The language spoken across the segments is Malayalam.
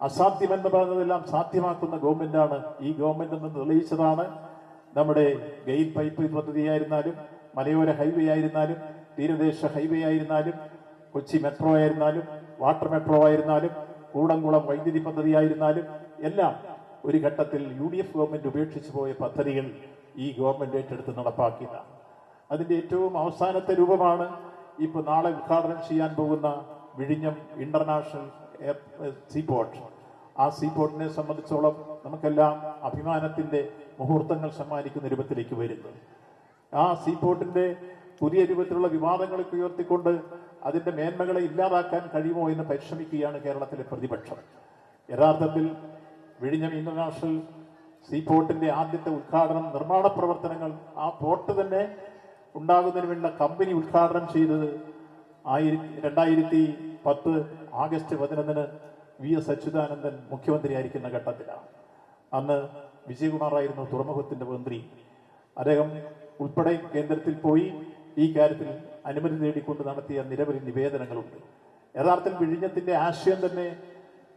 അസാധ്യമെന്ന് പറയുന്നതെല്ലാം സാധ്യമാക്കുന്ന ഗവൺമെന്റാണ്. ഈ ഗവൺമെന്റ് എന്ന് തെളിയിച്ചതാണ് നമ്മുടെ ഗെയിൽ പൈപ്പ് പദ്ധതിയായിരുന്നാലും മലയോര ഹൈവേ ആയിരുന്നാലും തീരദേശ ഹൈവേ ആയിരുന്നാലും കൊച്ചി മെട്രോ ആയിരുന്നാലും വാട്ടർ മെട്രോ ആയിരുന്നാലും കൂടംകുളം വൈദ്യുതി പദ്ധതി ആയിരുന്നാലും എല്ലാം ഒരു ഘട്ടത്തിൽ യു ഡി എഫ് ഗവൺമെന്റ് ഉപേക്ഷിച്ചു പോയ പദ്ധതികൾ ഈ ഗവൺമെന്റ് ഏറ്റെടുത്ത് നടപ്പാക്കിയതാണ്. അതിന്റെ ഏറ്റവും അവസാനത്തെ രൂപമാണ് ഇപ്പോൾ നാളെ ഉദ്ഘാടനം ചെയ്യാൻ പോകുന്ന വിഴിഞ്ഞം ഇന്റർനാഷണൽ എയർ സീപോർട്ട് ആ സീ പോർട്ടിനെ സംബന്ധിച്ചോളം നമുക്കെല്ലാം അഭിമാനത്തിന്റെ മുഹൂർത്തങ്ങൾ സമ്മാനിക്കുന്ന രൂപത്തിലേക്ക് വരുന്നു. ആ സീ സീപോർട്ടിന്റെ പുതിയ രൂപത്തിലുള്ള വിവാദങ്ങളൊക്കെ ഉയർത്തിക്കൊണ്ട് അതിന്റെ മേന്മകളെ ഇല്ലാതാക്കാൻ കഴിയുമോ എന്ന് പരിശ്രമിക്കുകയാണ് കേരളത്തിലെ പ്രതിപക്ഷം. യഥാർത്ഥത്തിൽ വിഴിഞ്ഞം ഇന്റർനാഷണൽ സീ സീപോർട്ടിന്റെ ആദ്യത്തെ ഉദ്ഘാടനം നിർമ്മാണ പ്രവർത്തനങ്ങൾ ആ പോർട്ട് തന്നെ ഉണ്ടാകുന്നതിന് വേണ്ട കമ്പനി ഉദ്ഘാടനം ചെയ്തത് ആയിരത്തി രണ്ടായിരത്തി പത്ത് ആഗസ്റ്റ് പതിനൊന്നിന് വി എസ് അച്യുതാനന്ദൻ മുഖ്യമന്ത്രിയായിരിക്കുന്ന ഘട്ടത്തിലാണ്. അന്ന് വിജയകുമാറായിരുന്നു തുറമുഖത്തിന്റെ മന്ത്രി. അദ്ദേഹം ഉൾപ്പെടെ കേന്ദ്രത്തിൽ പോയി ഈ കാര്യത്തിൽ അനുമതി നേടിക്കൊണ്ട് നടത്തിയ നിരവധി നിവേദനങ്ങളുണ്ട്. യഥാർത്ഥത്തിൽ വിഴിഞ്ഞത്തിന്റെ ആശയം തന്നെ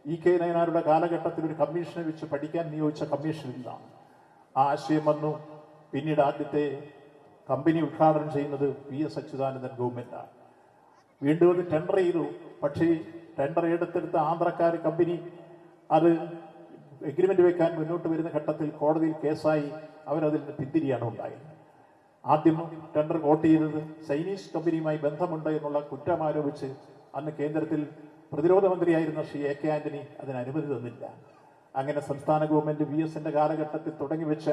ഇ കെ നയനാരുടെ കാലഘട്ടത്തിൽ ഒരു കമ്മീഷനെ വെച്ച് പഠിക്കാൻ നിയോഗിച്ച കമ്മീഷൻ ഇല്ല ആ ആശയം വന്നു. പിന്നീട് ആദ്യത്തെ കമ്പനി ഉദ്ഘാടനം ചെയ്യുന്നത് വി എസ് അച്യുതാനന്ദൻ ഗവൺമെന്റാണ്. വീണ്ടും അത് ടെൻഡർ ചെയ്തു. പക്ഷേ ടെൻഡർ എടുത്തെടുത്ത ആന്ധ്രക്കാർ കമ്പനി അത് എഗ്രിമെന്റ് വെക്കാൻ മുന്നോട്ട് വരുന്ന ഘട്ടത്തിൽ കോടതിയിൽ കേസായി അവരതിൽ നിന്ന് പിന്തിരിയാണ് ഉണ്ടായത്. ആദ്യം ടെൻഡർ വോട്ട് ചെയ്തത് ചൈനീസ് കമ്പനിയുമായി ബന്ധമുണ്ട് എന്നുള്ള കുറ്റം ആരോപിച്ച് അന്ന് കേന്ദ്രത്തിൽ പ്രതിരോധ മന്ത്രിയായിരുന്ന ശ്രീ എ കെ ആന്റണി അതിന് അനുമതി തന്നില്ല. അങ്ങനെ സംസ്ഥാന ഗവൺമെന്റ് വി എസിന്റെ കാലഘട്ടത്തിൽ തുടങ്ങി വെച്ച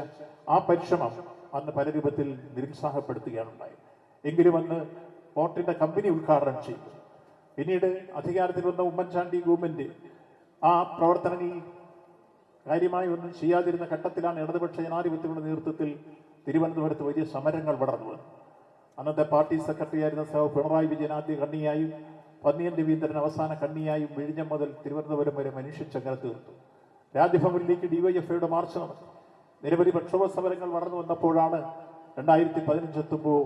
ആ പരിശ്രമം അന്ന് പല രൂപത്തിൽ നിരുത്സാഹപ്പെടുത്തുകയാണ് ഉണ്ടായത്. എങ്കിലും അന്ന് പോർട്ടിന്റെ കമ്പനി ഉദ്ഘാടനം ചെയ്തു. പിന്നീട് അധികാരത്തിൽ വന്ന ഉമ്മൻചാണ്ടി ഗവൺമെന്റ് ആ പ്രവർത്തനങ്ങളിൽ കാര്യമായി ഒന്നും ചെയ്യാതിരുന്ന ഘട്ടത്തിലാണ് ഇടതുപക്ഷ ജനാധിപത്യങ്ങളുടെ നേതൃത്വത്തിൽ തിരുവനന്തപുരത്ത് വലിയ സമരങ്ങൾ വളർന്നത് അന്നത്തെ പാർട്ടി സെക്രട്ടറി ആയിരുന്ന സഹ പിണറായി വിജയൻ ആദ്യ കണ്ണിയായും പന്നിയൻ രവീന്ദ്രൻ അവസാന കണ്ണിയായും വിഴിഞ്ഞം മുതൽ തിരുവനന്തപുരം വരെ മനുഷ്യച്ചങ്ങല തീർത്തു. രാജ്ഭവനിലേക്ക് ഡിവൈഎഫ്ഐയുടെ മാർച്ച് നടന്നു നിരവധി പ്രക്ഷോഭ സമരങ്ങൾ വളർന്നു വന്നപ്പോഴാണ് രണ്ടായിരത്തി പതിനഞ്ച് എത്തുമ്പോൾ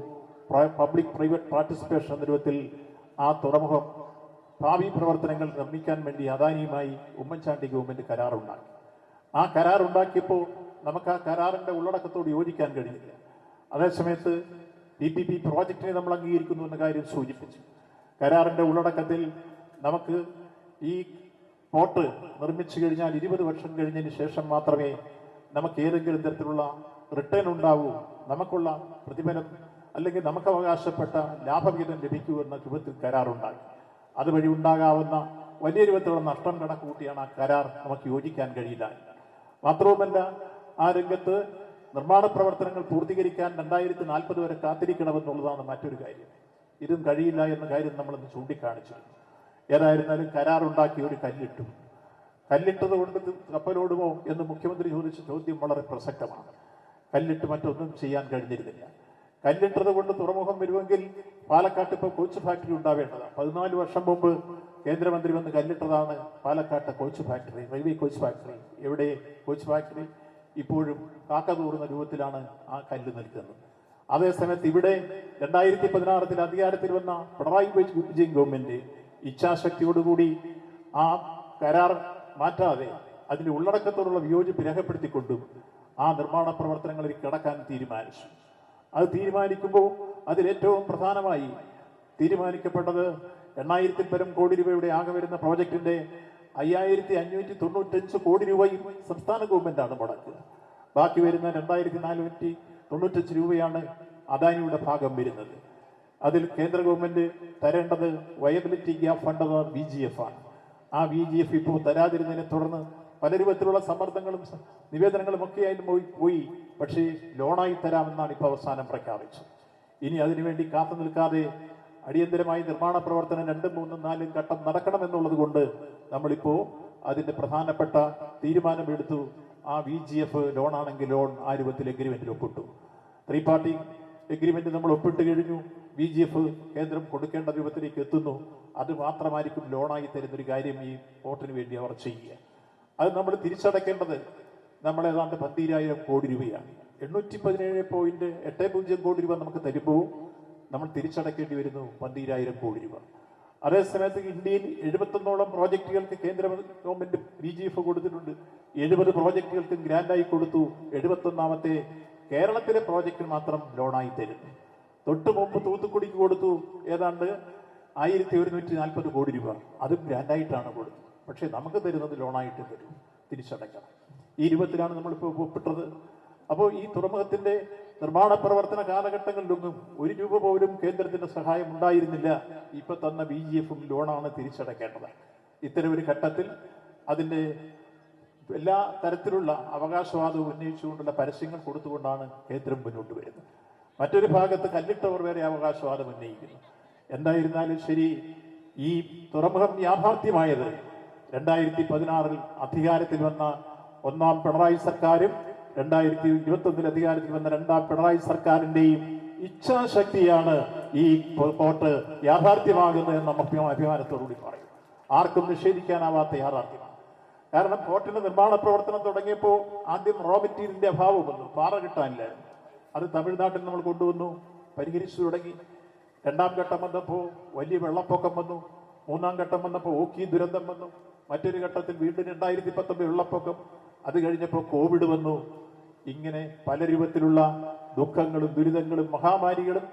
പബ്ലിക് പ്രൈവറ്റ് പാർട്ടിസിപ്പേഷൻ എന്ന രൂപത്തിൽ ആ തുറമുഖം ഭാവി പ്രവർത്തനങ്ങൾ നിർമ്മിക്കാൻ വേണ്ടി അദാനിയുമായി ഉമ്മൻചാണ്ടി ഗവൺമെന്റ് കരാറുണ്ടാക്കി. ആ കരാറുണ്ടാക്കിയപ്പോൾ നമുക്ക് ആ കരാറിന്റെ ഉള്ളടക്കത്തോട് യോജിക്കാൻ കഴിഞ്ഞില്ല. അതേസമയത്ത് പി പി പി പ്രോജക്റ്റിനെ നമ്മൾ അംഗീകരിക്കുന്നു എന്ന കാര്യം സൂചിപ്പിച്ചു. കരാറിന്റെ ഉള്ളടക്കത്തിൽ നമുക്ക് ഈ പോർട്ട് നിർമ്മിച്ചു കഴിഞ്ഞാൽ ഇരുപത് വർഷം കഴിഞ്ഞതിന് ശേഷം മാത്രമേ നമുക്ക് ഏതെങ്കിലും തരത്തിലുള്ള റിട്ടേൺ ഉണ്ടാവൂ. നമുക്കുള്ള പ്രതിഫലം അല്ലെങ്കിൽ നമുക്ക് അവകാശപ്പെട്ട ലാഭവിഹിതം ലഭിക്കൂ എന്ന രൂപത്തിൽ കരാറുണ്ടായി. അതുവഴി ഉണ്ടാകാവുന്ന വലിയ രൂപത്തിലുള്ള നഷ്ടം കണക്കൂട്ടിയാണ് ആ കരാർ നമുക്ക് യോജിക്കാൻ കഴിയില്ല. മാത്രവുമല്ല ആ രംഗത്ത് നിർമ്മാണ പ്രവർത്തനങ്ങൾ പൂർത്തീകരിക്കാൻ രണ്ടായിരത്തി നാൽപ്പത് വരെ കാത്തിരിക്കണമെന്നുള്ളതാണ് മറ്റൊരു കാര്യം. ഇതും കഴിയില്ല എന്ന കാര്യം നമ്മളിന്ന് ചൂണ്ടിക്കാണിച്ചു ഏതായിരുന്നാലും കരാറുണ്ടാക്കി ഒരു കല്ലിട്ടു. കല്ലിട്ടത് കൊണ്ട് കപ്പലോടുമോ എന്ന് മുഖ്യമന്ത്രി ചോദിച്ച ചോദ്യം വളരെ പ്രസക്തമാണ്. കല്ലിട്ട് മറ്റൊന്നും ചെയ്യാൻ കഴിഞ്ഞിരുന്നില്ല. കല്ലിട്ടത് കൊണ്ട് തുറമുഖം വരുമെങ്കിൽ പാലക്കാട്ട് ഇപ്പോൾ കോച്ച് ഫാക്ടറി ഉണ്ടാവേണ്ടതാണ്. പതിനാല് വർഷം മുമ്പ് കേന്ദ്രമന്ത്രി വന്ന് കല്ലിട്ടതാണ് പാലക്കാട്ടെ coach factory railway coach factory എവിടെ? കോച്ച് ഫാക്ടറി ഇപ്പോഴും കാക്കതൂറുന്ന രൂപത്തിലാണ് ആ കല്ല് നിൽക്കുന്നത്. അതേസമയത്ത് ഇവിടെ രണ്ടായിരത്തി പതിനാറത്തിൽ അധികാരത്തിൽ വന്ന പിണറായി വിജയൻ ഗവൺമെന്റ് ഇച്ഛാശക്തിയോടുകൂടി ആ കരാർ മാറ്റാതെ അതിന്റെ ഉള്ളടക്കത്തോടുള്ള വിയോജിപ്പ് രേഖപ്പെടുത്തിക്കൊണ്ടും ആ നിർമ്മാണ പ്രവർത്തനങ്ങളിൽ കിടക്കാൻ തീരുമാനിച്ചു. അത് തീരുമാനിക്കുമ്പോൾ അതിലേറ്റവും പ്രധാനമായി തീരുമാനിക്കപ്പെട്ടത് എണ്ണായിരത്തിൽ പരം കോടി രൂപയുടെ ആകെ വരുന്ന പ്രോജക്റ്റിന്റെ അയ്യായിരത്തി അഞ്ഞൂറ്റി തൊണ്ണൂറ്റഞ്ച് കോടി രൂപയും സംസ്ഥാന ഗവൺമെന്റാണ് മുടക്കുക. ബാക്കി വരുന്ന രണ്ടായിരത്തി നാനൂറ്റി തൊണ്ണൂറ്റഞ്ച് രൂപയാണ് അദാനിയുടെ ഭാഗം വരുന്നത്. അതിൽ കേന്ദ്ര ഗവൺമെന്റ് തരേണ്ടത് വയബിലിറ്റി ഗ്യാപ് ഫണ്ട് അഥവാ ബി ജി എഫ് ആണ്. ആ ബി ജി എഫ് ഇപ്പോൾ തരാതിരുന്നതിനെ തുടർന്ന് പല രൂപത്തിലുള്ള സമ്മർദ്ദങ്ങളും നിവേദനങ്ങളും ഒക്കെ അതിന് പോയി പോയി. പക്ഷേ ലോണായി തരാമെന്നാണ് ഇപ്പോൾ അവസാനം പ്രഖ്യാപിച്ചത്. ഇനി അതിനുവേണ്ടി കാത്തു നിൽക്കാതെ അടിയന്തരമായി നിർമ്മാണ പ്രവർത്തനം രണ്ടും മൂന്നും നാലും ഘട്ടം നടക്കണമെന്നുള്ളത് കൊണ്ട് നമ്മളിപ്പോൾ അതിന്റെ പ്രധാനപ്പെട്ട തീരുമാനമെടുത്തു. ആ വി ജി എഫ് ലോൺ ആണെങ്കിൽ ലോൺ ആ രൂപത്തിൽ എഗ്രിമെന്റിൽ ഒപ്പിട്ടു. ത്രീ പാർട്ടി എഗ്രിമെന്റ് നമ്മൾ ഒപ്പിട്ട് കഴിഞ്ഞു. ബി ജി എഫ് കേന്ദ്രം കൊടുക്കേണ്ട രൂപത്തിലേക്ക് എത്തുന്നു. അത് മാത്രമായിരിക്കും ലോണായി തരുന്നൊരു കാര്യം ഈ പോർട്ടിന് വേണ്ടി അവർ ചെയ്യുക. അത് നമ്മൾ തിരിച്ചടയ്ക്കേണ്ടത് നമ്മൾ ഏതാണ്ട് പത്തിരായിരം കോടി രൂപയാണ്. എണ്ണൂറ്റി പതിനേഴ് പോയിന്റ് എട്ട് പൂജ്യം കോടി രൂപ നമുക്ക് തരുമ്പോൾ നമ്മൾ തിരിച്ചടയ്ക്കേണ്ടി വരുന്നു പന്തീരായിരം കോടി രൂപ. അതേസമയത്ത് ഇന്ത്യയിൽ എഴുപത്തൊന്നോളം പ്രോജക്റ്റുകൾക്ക് കേന്ദ്ര ഗവൺമെന്റ് ബി ജി എഫ് കൊടുത്തിട്ടുണ്ട്. എഴുപത് പ്രോജക്റ്റുകൾക്കും ഗ്രാൻഡായി കൊടുത്തു. എഴുപത്തൊന്നാമത്തെ കേരളത്തിലെ പ്രോജക്റ്റിന് മാത്രം ലോണായി തരുന്നു. തൊട്ട് മുമ്പ് തൂത്തുക്കുടിക്ക് കൊടുത്തു. ഏതാണ്ട് ആയിരത്തി ഒരുന്നൂറ്റി നാൽപ്പത് കോടി രൂപ. അതും ഗ്രാൻഡായിട്ടാണ് കൊടുത്തത്. പക്ഷേ നമുക്ക് തരുന്നത് ലോണായിട്ട് തരും. തിരിച്ചടയ്ക്കണം. ഈ രൂപത്തിലാണ് നമ്മളിപ്പോൾ ഒപ്പിട്ടത്. അപ്പോൾ ഈ തുറമുഖത്തിന്റെ നിർമ്മാണ പ്രവർത്തന കാലഘട്ടങ്ങളിലൊന്നും ഒരു രൂപ പോലും കേന്ദ്രത്തിന്റെ സഹായം ഉണ്ടായിരുന്നില്ല. ഇപ്പൊ തന്ന ബി ജി എഫും ലോണാണ് തിരിച്ചടയ്ക്കേണ്ടത് ഇത്തരം ഒരു ഘട്ടത്തിൽ അതിന്റെ എല്ലാ തരത്തിലുള്ള അവകാശവാദവും ഉന്നയിച്ചുകൊണ്ടുള്ള പരസ്യങ്ങൾ കൊടുത്തുകൊണ്ടാണ് കേന്ദ്രം മുന്നോട്ട് വരുന്നത്. മറ്റൊരു ഭാഗത്ത് കല്ലിട്ടവർ വരെ അവകാശവാദം ഉന്നയിക്കുന്നു. എന്തായിരുന്നാലും ശരി ഈ തുറമുഖം യാഥാർത്ഥ്യമായത് രണ്ടായിരത്തി പതിനാറിൽ അധികാരത്തിൽ വന്ന ഒന്നാം പിണറായി സർക്കാരും രണ്ടായിരത്തി ഇരുപത്തി ഒന്നിൽ അധികാരത്തിൽ വന്ന രണ്ടാം പിണറായി സർക്കാരിന്റെയും ഇച്ഛാശക്തിയാണ് ഈ കോട്ട് യാഥാർത്ഥ്യമാകുന്നത് എന്ന് നമുക്ക് അഭിമാനത്തോടുകൂടി പറയും ആർക്കും നിഷേധിക്കാനാവാത്ത യാഥാർത്ഥ്യമാണ്. കാരണം കോട്ടിന്റെ നിർമ്മാണ പ്രവർത്തനം തുടങ്ങിയപ്പോൾ ആദ്യം റോ മെറ്റീരിയലിന്റെ അഭാവം വന്നു. പാറ കിട്ടാനില്ലായിരുന്നു. അത് തമിഴ്നാട്ടിൽ നമ്മൾ കൊണ്ടുവന്നു. പരിഹരിച്ചു തുടങ്ങി. രണ്ടാം ഘട്ടം വന്നപ്പോൾ വലിയ വെള്ളപ്പൊക്കം വന്നു. മൂന്നാം ഘട്ടം വന്നപ്പോൾ ഓക്കി ദുരന്തം വന്നു. മറ്റൊരു ഘട്ടത്തിൽ വീണ്ടും രണ്ടായിരത്തി പത്തൊമ്പത് വെള്ളപ്പൊക്കം അത് കഴിഞ്ഞപ്പോൾ കോവിഡ് വന്നു. ഇങ്ങനെ പല രൂപത്തിലുള്ള ദുഃഖങ്ങളും ദുരിതങ്ങളും മഹാമാരികളും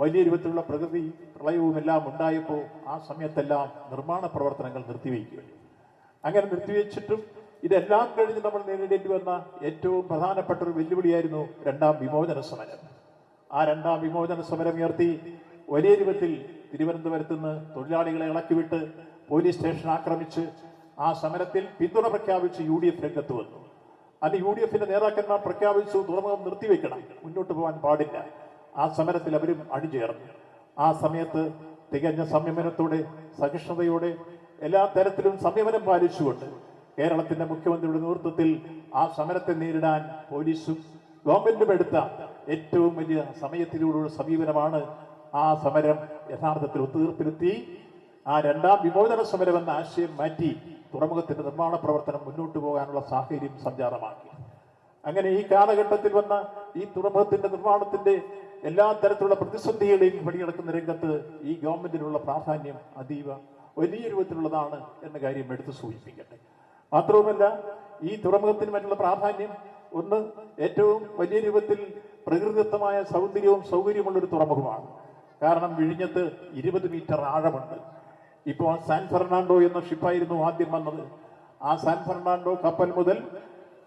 വലിയ രൂപത്തിലുള്ള പ്രകൃതി പ്രളയവും എല്ലാം ഉണ്ടായപ്പോൾ ആ സമയത്തെല്ലാം നിർമ്മാണ പ്രവർത്തനങ്ങൾ നിർത്തിവെക്കുക അങ്ങനെ നിർത്തിവെച്ചിട്ടും ഇതെല്ലാം കഴിഞ്ഞ് നമ്മൾ നേരിടേണ്ടി വന്ന ഏറ്റവും പ്രധാനപ്പെട്ട ഒരു വെല്ലുവിളിയായിരുന്നു രണ്ടാം വിമോചന സമരം. ആ രണ്ടാം വിമോചന സമരം ഉയർത്തി വലിയ രൂപത്തിൽ തിരുവനന്തപുരത്ത് നിന്ന് തൊഴിലാളികളെ ഇളക്കിവിട്ട് പോലീസ് സ്റ്റേഷൻ ആക്രമിച്ച് ആ സമരത്തിൽ പിന്തുണ പ്രഖ്യാപിച്ച് യു ഡി എഫ് രംഗത്ത് വന്നു. അന്ന് യു ഡി എഫിന്റെ നേതാക്കന്മാർ പ്രഖ്യാപിച്ചു തുറമുഖം നിർത്തിവെക്കണം മുന്നോട്ട് പോകാൻ പാടില്ല. ആ സമരത്തിൽ അവരും അണിചേർന്നു. ആ സമയത്ത് തികഞ്ഞ സംയമനത്തോടെ സഹിഷ്ണുതയോടെ എല്ലാ തരത്തിലും സംയമനം പാലിച്ചുകൊണ്ട് കേരളത്തിന്റെ മുഖ്യമന്ത്രിയുടെ നേതൃത്വത്തിൽ ആ സമരത്തെ നേരിടാൻ പോലീസും ഗവൺമെന്റും എടുത്ത ഏറ്റവും വലിയ സമയത്തിലൂടെയുള്ള സമീപനമാണ് ആ സമരം യഥാർത്ഥത്തിൽ ഒത്തുതീർപ്പിലെത്തി. ആ രണ്ടാം വിമോചന സമരം എന്ന ആശയം മാറ്റി തുറമുഖത്തിന്റെ നിർമ്മാണ പ്രവർത്തനം മുന്നോട്ട് പോകാനുള്ള സാഹചര്യം സംജാതമാക്കി. അങ്ങനെ ഈ കാലഘട്ടത്തിൽ വന്ന ഈ തുറമുഖത്തിന്റെ നിർമ്മാണത്തിന്റെ എല്ലാ തരത്തിലുള്ള പ്രതിസന്ധികളെയും പണിയെടുക്കുന്ന രംഗത്ത് ഈ ഗവൺമെന്റിനുള്ള പ്രാധാന്യം അതീവ വലിയ രൂപത്തിലുള്ളതാണ് എന്ന കാര്യം എടുത്തു സൂചിപ്പിക്കട്ടെ. മാത്രവുമല്ല ഈ തുറമുഖത്തിന് മറ്റുള്ള പ്രാധാന്യം ഒന്ന് ഏറ്റവും വലിയ രൂപത്തിൽ പ്രകൃതിദത്തമായ സൗന്ദര്യവും സൗകര്യമുള്ള ഒരു തുറമുഖമാണ്. കാരണം വിഴിഞ്ഞത്ത് ഇരുപത് മീറ്റർ ആഴമുണ്ട്. ഇപ്പോൾ സാൻ ഫെർണാണ്ടോ എന്ന ഷിപ്പായിരുന്നു ആദ്യം വന്നത്. ആ സാൻ ഫെർണാണ്ടോ കപ്പൽ മുതൽ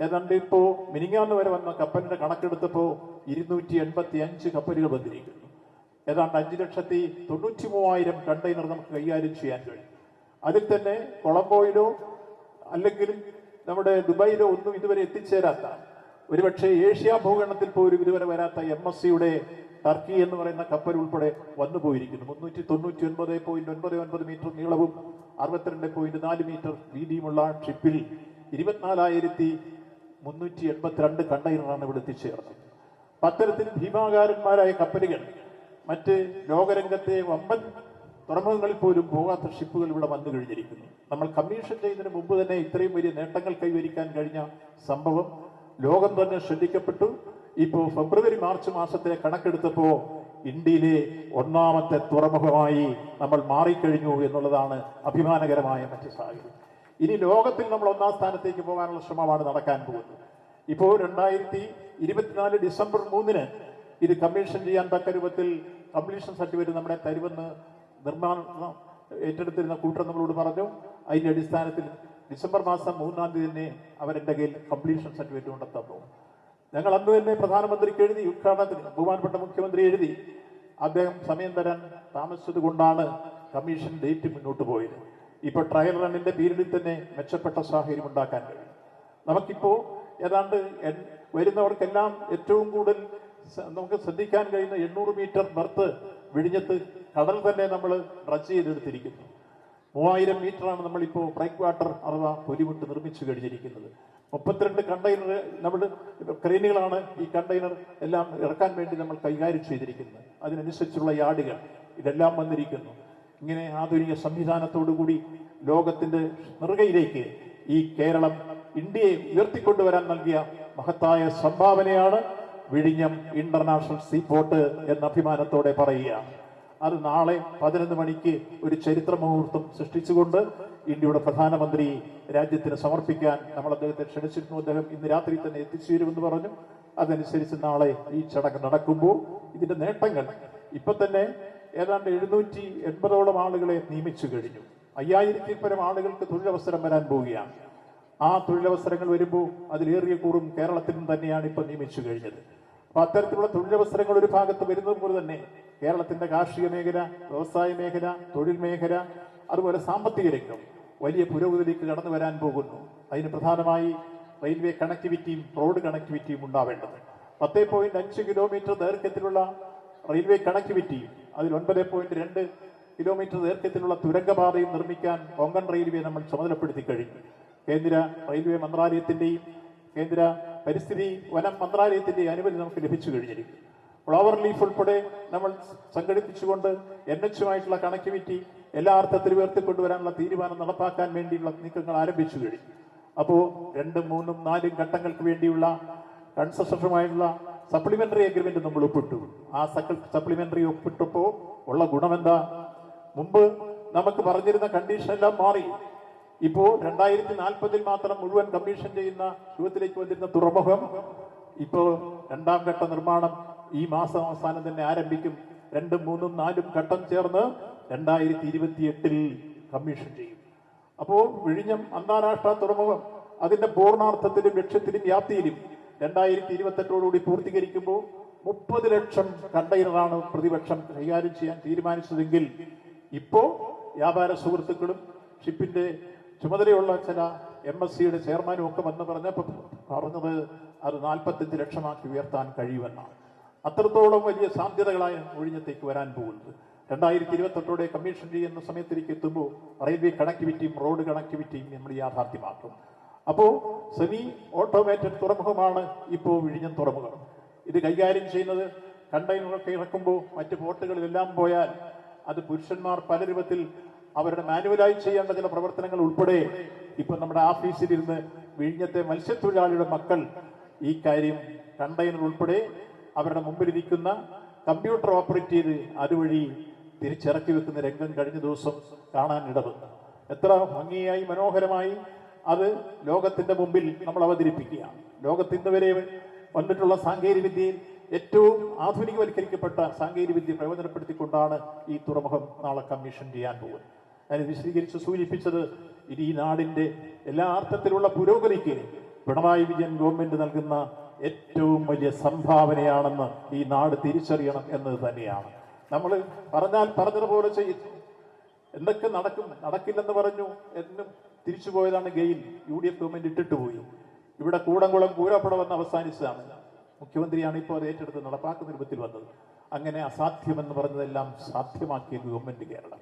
ഏതാണ്ട് ഇപ്പോ മിനിങ്ങാന്ന് വരെ വന്ന കപ്പലിന്റെ കണക്കെടുത്തപ്പോൾ ഇരുന്നൂറ്റി എൺപത്തി അഞ്ച് കപ്പലുകൾ വന്നിരിക്കുന്നു. ഏതാണ്ട് അഞ്ചു ലക്ഷത്തി തൊണ്ണൂറ്റി മൂവായിരം കണ്ടെയ്നർ നമുക്ക് കൈകാര്യം ചെയ്യാൻ കഴിയും. അതിൽ തന്നെ കൊളംബോയിലോ അല്ലെങ്കിൽ നമ്മുടെ ദുബായിലോ ഒന്നും ഇതുവരെ എത്തിച്ചേരാത്ത ഒരുപക്ഷെ ഏഷ്യ ഭൂഖണ്ഡത്തിൽ പോലും ഇതുവരെ വരാത്ത എം എസ് സിയുടെ ടർക്കി എന്ന് പറയുന്ന കപ്പൽ ഉൾപ്പെടെ വന്നു പോയിരിക്കുന്നു. മുന്നൂറ്റി തൊണ്ണൂറ്റി ഒൻപത് പോയിന്റ് ഒൻപത് ഒൻപത് മീറ്റർ നീളവും അറുപത്തിരണ്ട് പോയിന്റ് നാല് മീറ്റർ വീതിയുമുള്ള ഷിപ്പിൽ ഇരുപത്തിനാലായിരത്തി മുന്നൂറ്റി എൺപത്തിരണ്ട് കണ്ടെയ്നറാണ് ഇവിടെ എത്തിച്ചേർന്നത്. അത്തരത്തിൽ ഭീമാകാരന്മാരായ കപ്പലുകൾ മറ്റ് ലോകരംഗത്തെ വമ്പൻ തുറമുഖങ്ങളിൽ പോലും പോകാത്ത ഷിപ്പുകൾ ഇവിടെ വന്നു കഴിഞ്ഞിരിക്കുന്നു. നമ്മൾ കമ്മീഷൻ ചെയ്യുന്നതിന് മുമ്പ് തന്നെ ഇത്രയും വലിയ നേട്ടങ്ങൾ കൈവരിക്കാൻ കഴിഞ്ഞ സംഭവം ലോകം തന്നെ ശ്രദ്ധിക്കപ്പെട്ടു. ഇപ്പോ ഫെബ്രുവരി മാർച്ച് മാസത്തെ കണക്കെടുത്തപ്പോൾ ഇന്ത്യയിലെ ഒന്നാമത്തെ തുറമുഖമായി നമ്മൾ മാറിക്കഴിഞ്ഞു എന്നുള്ളതാണ് അഭിമാനകരമായ മറ്റ് സാഹചര്യം. ഇനി ലോകത്തിൽ നമ്മൾ ഒന്നാം സ്ഥാനത്തേക്ക് പോകാനുള്ള ശ്രമമാണ് നടക്കാൻ പോകുന്നത്. ഇപ്പോൾ രണ്ടായിരത്തി ഇരുപത്തിനാല് ഡിസംബർ മൂന്നിന് ഇത് കമ്മീഷൻ ചെയ്യാൻ തക്ക രൂപത്തിൽ കംപ്ലീഷൻ സർട്ടിഫിക്കറ്റ് നമ്മുടെ തരുമെന്ന് നിർമ്മാണം ഏറ്റെടുത്തിരുന്ന കൂട്ടർ നമ്മളോട് പറഞ്ഞു. അതിന്റെ അടിസ്ഥാനത്തിൽ ഡിസംബർ മാസം മൂന്നാം തീയതി തന്നെ അവരെന്റെ കയ്യിൽ കംപ്ലീഷൻ സർട്ടിഫിക്കറ്റ് കൊണ്ട് ഞങ്ങൾ അന്ന് തന്നെ പ്രധാനമന്ത്രിക്ക് എഴുതി ഉദ്ഘാടനത്തിന് ബഹുമാനപ്പെട്ട മുഖ്യമന്ത്രി എഴുതി. അദ്ദേഹം സമയം തരാൻ താമസിച്ചത് കൊണ്ടാണ് കമ്മീഷൻ ഡേറ്റ് മുന്നോട്ട് പോയത്. ഇപ്പൊ ട്രയൽ റണ്ണിന്റെ പീരീഡിൽ തന്നെ മെച്ചപ്പെട്ട സാഹചര്യം ഉണ്ടാക്കാൻ കഴിയും. നമുക്കിപ്പോ ഏതാണ്ട് വരുന്നവർക്കെല്ലാം ഏറ്റവും കൂടുതൽ നമുക്ക് ശ്രദ്ധിക്കാൻ കഴിയുന്ന എണ്ണൂറ് മീറ്റർ ബർത്ത് വിഴിഞ്ഞത്ത് കടൽ തന്നെ നമ്മൾ ഡ്രച്ച് ചെയ്തെടുത്തിരിക്കുന്നു. മൂവായിരം മീറ്ററാണ് നമ്മളിപ്പോൾ ബ്രേക്ക് വാട്ടർ അഥവാ പൊരിമുട്ട് നിർമ്മിച്ചു കഴിഞ്ഞിരിക്കുന്നത്. മുപ്പത്തിരണ്ട് കണ്ടെയ്നർ നമ്മൾ ക്രെയിനുകളാണ് ഈ കണ്ടെയ്നർ എല്ലാം ഇറക്കാൻ വേണ്ടി നമ്മൾ കൈകാര്യം ചെയ്തിരിക്കുന്നത്. അതിനനുസരിച്ചുള്ള യാർഡുകൾ ഇതെല്ലാം വന്നിരിക്കുന്നു. ഇങ്ങനെ ആധുനിക സംവിധാനത്തോടു കൂടി ലോകത്തിന്റെ നെറുകയിലേക്ക് ഈ കേരളം ഇന്ത്യയെ ഉയർത്തിക്കൊണ്ടുവരാൻ നൽകിയ മഹത്തായ സംഭാവനയാണ് വിഴിഞ്ഞം ഇന്റർനാഷണൽ സീപോർട്ട് എന്ന അഭിമാനത്തോടെ പറയുക. അത് നാളെ പതിനൊന്ന് മണിക്ക് ഒരു ചരിത്ര മുഹൂർത്തം സൃഷ്ടിച്ചുകൊണ്ട് ഇന്ത്യയുടെ പ്രധാനമന്ത്രി രാജ്യത്തിന് സമർപ്പിക്കാൻ നമ്മൾ അദ്ദേഹത്തെ ക്ഷണിച്ചിരുന്നു. അദ്ദേഹം ഇന്ന് രാത്രി തന്നെ എത്തിച്ചേരുമെന്ന് പറഞ്ഞു. അതനുസരിച്ച് നാളെ ഈ ചടങ്ങ് നടക്കുമ്പോൾ ഇതിന്റെ നേട്ടങ്ങൾ ഇപ്പൊ തന്നെ ഏതാണ്ട് എഴുന്നൂറ്റി എൺപതോളം ആളുകളെ നിയമിച്ചു കഴിഞ്ഞു. അയ്യായിരത്തിൽ പരം ആളുകൾക്ക് തൊഴിലവസരം വരാൻ പോവുകയാണ്. ആ തൊഴിലവസരങ്ങൾ വരുമ്പോൾ അതിലേറിയ കൂറും കേരളത്തിനും തന്നെയാണ് ഇപ്പൊ നിയമിച്ചു കഴിഞ്ഞത്. അത്തരത്തിലുള്ള തൊഴിലവസരങ്ങൾ ഒരു ഭാഗത്ത് വരുന്നത് പോലെ തന്നെ കേരളത്തിന്റെ കാർഷിക മേഖല വ്യവസായ മേഖല തൊഴിൽ മേഖല അതുപോലെ സാമ്പത്തിക രംഗം വലിയ പുരോഗതിയിലേക്ക് കടന്നു വരാൻ പോകുന്നു. അതിന് പ്രധാനമായി റെയിൽവേ കണക്ടിവിറ്റിയും റോഡ് കണക്ടിവിറ്റിയും ഉണ്ടാവേണ്ടത്. പത്തേ പോയിന്റ് അഞ്ച് കിലോമീറ്റർ ദൈർഘ്യത്തിലുള്ള റെയിൽവേ കണക്ടിവിറ്റിയും അതിൽ ഒൻപത് പോയിന്റ് രണ്ട് കിലോമീറ്റർ ദൈർഘ്യത്തിലുള്ള തുരങ്കപാതയും നിർമ്മിക്കാൻ കൊങ്കൺ റെയിൽവേ നമ്മൾ ചുമതലപ്പെടുത്തി കഴിഞ്ഞു. കേന്ദ്ര റെയിൽവേ മന്ത്രാലയത്തിന്റെയും കേന്ദ്ര പരിസ്ഥിതി വനം മന്ത്രാലയത്തിന്റെ അനുമതി നമുക്ക് ലഭിച്ചു കഴിഞ്ഞിരിക്കും ഫ്ലവർ ലീഫ് ഉൾപ്പെടെ നമ്മൾ സംഘടിപ്പിച്ചുകൊണ്ട് എൻ എച്ചുമായിട്ടുള്ള കണക്ടിവിറ്റി എല്ലാ അർത്ഥത്തിലും ഉയർത്തിക്കൊണ്ടുവരാനുള്ള തീരുമാനം നടപ്പാക്കാൻ വേണ്ടിയുള്ള നീക്കങ്ങൾ ആരംഭിച്ചു കഴിഞ്ഞു. അപ്പോൾ രണ്ടും മൂന്നും നാലും ഘട്ടങ്ങൾക്ക് വേണ്ടിയുള്ള കൺസെഷനുമായിട്ടുള്ള സപ്ലിമെന്ററി അഗ്രിമെന്റ് നമ്മൾ ഒപ്പിട്ടു. ആ സപ്ലിമെന്ററി ഒപ്പിട്ടപ്പോൾ ഉള്ള ഗുണമെന്താ? മുമ്പ് നമുക്ക് പറഞ്ഞിരുന്ന കണ്ടീഷൻ എല്ലാം മാറി. ഇപ്പോ രണ്ടായിരത്തി നാൽപ്പതിൽ മാത്രം മുഴുവൻ കമ്മീഷൻ ചെയ്യുന്ന രൂപത്തിലേക്ക് വന്നിരുന്ന തുറമുഖം ഇപ്പോ രണ്ടാം ഘട്ട നിർമ്മാണം ഈ മാസം അവസാനം തന്നെ ആരംഭിക്കും. രണ്ടും മൂന്നും നാലും ഘട്ടം ചേർന്ന് രണ്ടായിരത്തി ഇരുപത്തി എട്ടിൽ കമ്മീഷൻ ചെയ്യും. അപ്പോൾ വിഴിഞ്ഞം അന്താരാഷ്ട്ര തുറമുഖം അതിന്റെ പൂർണാർത്ഥത്തിലും ലക്ഷ്യത്തിലും വ്യാപ്തിയിലും രണ്ടായിരത്തി ഇരുപത്തെട്ടോടുകൂടി പൂർത്തീകരിക്കുമ്പോൾ മുപ്പത് ലക്ഷം കണ്ടെയ്നറാണ് പ്രതിപക്ഷം കൈകാര്യം ചെയ്യാൻ തീരുമാനിച്ചതെങ്കിൽ ഇപ്പോ വ്യാപാര സുഹൃത്തുക്കളും ഷിപ്പിന്റെ ചുമതലയുള്ള ചില എം എസ് സിയുടെ ചെയർമാനും ഒക്കെ വന്ന് പറഞ്ഞപ്പോൾ പറഞ്ഞത് അത് നാൽപ്പത്തഞ്ച് ലക്ഷമാക്കി ഉയർത്താൻ കഴിയുമെന്നാണ്. അത്രത്തോളം വലിയ സാധ്യതകളായ ഒഴിഞ്ഞത്തേക്ക് വരാൻ പോകുന്നത്. രണ്ടായിരത്തി ഇരുപത്തെട്ടോടെ കമ്മീഷൻ ചെയ്യുന്ന സമയത്തിലേക്ക് എത്തുമ്പോൾ റെയിൽവേ കണക്ടിവിറ്റിയും റോഡ് കണക്ടിവിറ്റിയും നമ്മൾ യാഥാർത്ഥ്യമാക്കും. അപ്പോൾ സെമി ഓട്ടോമേറ്റഡ് തുറമുഖമാണ് ഇപ്പോൾ വിഴിഞ്ഞം തുറമുഖം. ഇത് കൈകാര്യം ചെയ്യുന്നത് കണ്ടെയ്നറൊക്കെ ഇറക്കുമ്പോൾ മറ്റ് പോർട്ടുകളിലെല്ലാം പോയാൽ അത് പുരുഷന്മാർ പല രൂപത്തിൽ അവരുടെ മാനുവലായി ചെയ്യേണ്ട ചില പ്രവർത്തനങ്ങൾ ഉൾപ്പെടെ ഇപ്പൊ നമ്മുടെ ഓഫീസിലിരുന്ന് വിഴിഞ്ഞത്തെ മത്സ്യത്തൊഴിലാളിയുടെ മക്കൾ ഈ കാര്യം കണ്ടെയ്നർ ഉൾപ്പെടെ അവരുടെ മുമ്പിലിരിക്കുന്ന കമ്പ്യൂട്ടർ ഓപ്പറേറ്റ് ചെയ്ത് അതുവഴി തിരിച്ചിറക്കി വെക്കുന്ന രംഗം കഴിഞ്ഞ ദിവസം കാണാനിടത് എത്ര ഭംഗിയായി മനോഹരമായി അത് ലോകത്തിന്റെ മുമ്പിൽ നമ്മൾ അവതരിപ്പിക്കുകയാണ്. ലോകത്തിന്റെ വരെ വന്നിട്ടുള്ള സാങ്കേതിക വിദ്യയിൽ ഏറ്റവും ആധുനികവൽക്കരിക്കപ്പെട്ട സാങ്കേതിക വിദ്യ പ്രയോജനപ്പെടുത്തിക്കൊണ്ടാണ് ഈ തുറമുഖം നാളെ കമ്മീഷൻ ചെയ്യാൻ പോകുന്നത്. ഞാൻ വിശദീകരിച്ച് സൂചിപ്പിച്ചത് ഇത് ഈ നാടിന്റെ എല്ലാ അർത്ഥത്തിലുള്ള പുരോഗതിക്ക് പിണറായി വിജയൻ ഗവൺമെന്റ് നൽകുന്ന ഏറ്റവും വലിയ സംഭാവനയാണെന്ന് ഈ നാട് തിരിച്ചറിയണം എന്നത് തന്നെയാണ്. നമ്മൾ പറഞ്ഞാൽ പറഞ്ഞതുപോലെ ചെയ്യും. എന്തൊക്കെ നടക്കും നടക്കില്ലെന്ന് പറഞ്ഞു എന്നും തിരിച്ചു പോയതാണ് GAIL U D F government ഇട്ടിട്ട് പോയി. ഇവിടെ കൂടംകുളം പൂരപ്പടമെന്ന് അവസാനിച്ചതാണ്. മുഖ്യമന്ത്രിയാണ് ഇപ്പോൾ അത് ഏറ്റെടുത്ത് നടപ്പാക്കുന്ന രൂപത്തിൽ വന്നത്. അങ്ങനെ അസാധ്യമെന്ന് പറഞ്ഞതെല്ലാം സാധ്യമാക്കിയ ഗവൺമെന്റ് കേരളം.